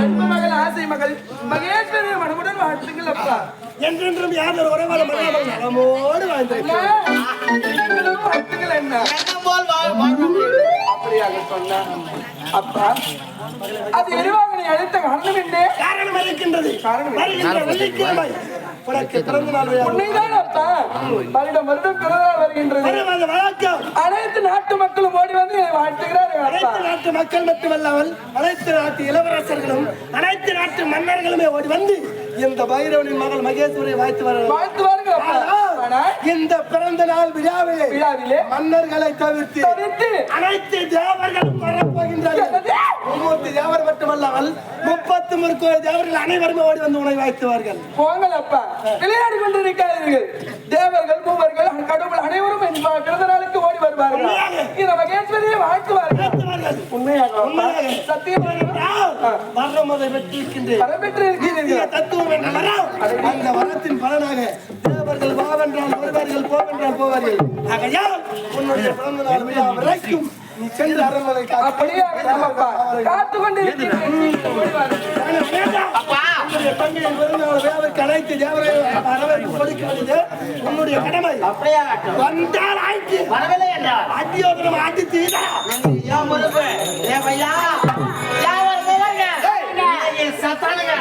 அன்பு மகள் ஆசை மகள் மகேஸ்வரி மனமுடன் வாழ்த்துங்கள் அப்பா. என்றென்றும் நலமோடு வாழ்ந்திருக்கிறேன் நீங்களும் வாழ்த்துங்கள். என்ன? அப்படியாக சொன்ன அப்பா அது அழைத்த காரணம் என்ன? காரணம் இருக்கின்றது. காரணம் வருகின்ற வெள்ளிக்கிழமை. உனக்கு பிறந்த நாள். உண்மைதான் அப்பா வருடம் வருடம் வருகின்றது. வழக்கம். அனைத்து நாட்டு மக்களும் அப்பா. அனைத்து நாட்டு மக்கள் மட்டுமல்லாமல் அனைத்து நாட்டு இளவரசர்களும் அனைத்து நாட்டு மன்னர்களுமே ஓடி வந்து இந்த பைரவனின் மகள் மகேஸ்வரியை வாழ்த்து வர வாழ்த்துவார்கள் இந்த பிறந்த நாள் விழாவிலே விழாவிலே மன்னர்களை தவிர்த்து தவிர்த்து அனைத்து தேவர்களும் வரப்போகின்றார்கள். மும்மூர்த்தி தேவர் மட்டுமல்லாமல் முப்பத்து முற்கோடி தேவர்கள் அனைவருமே ஓடி வந்து உணவை வாழ்த்துவார்கள் போங்கள் அப்பா. விளையாடி கொண்டிருக்காதீர்கள். தேவர்கள் மூவர்கள் கடவுள் அனைவரும் பிறந்த நாளுக்கு ஓடி வருவார்கள். உண்மையாக. இந்த மகேஸ்வரியை வாழ்த்துவார்கள் உண்மையாக. சத்தியம் வர்ணம் அதை பெற்றிருக்கின்றேன். தத்துவம் என்ற வரம் அந்த வரத்தின் பலனாக தேவர்கள் வாவென்றால் வருவார்கள் போவென்றால் போவார்கள். ஆகையால் உன்னுடைய பிறந்த நாள் விழா வரைக்கும். நீ சென்று அரண்மனை அப்படியே காத்து கொண்டிருக்கிறேன் நாள் விழாவிற்கு அனைத்து தேவர்கள் வரவேற்பு கொடுக்க வேண்டியது உன்னுடைய கடமை. அப்படியே. வந்தால் வரவில்லை என்றால் அத்தியோதனம் தீரா? ஏய், சத்தானுங்க.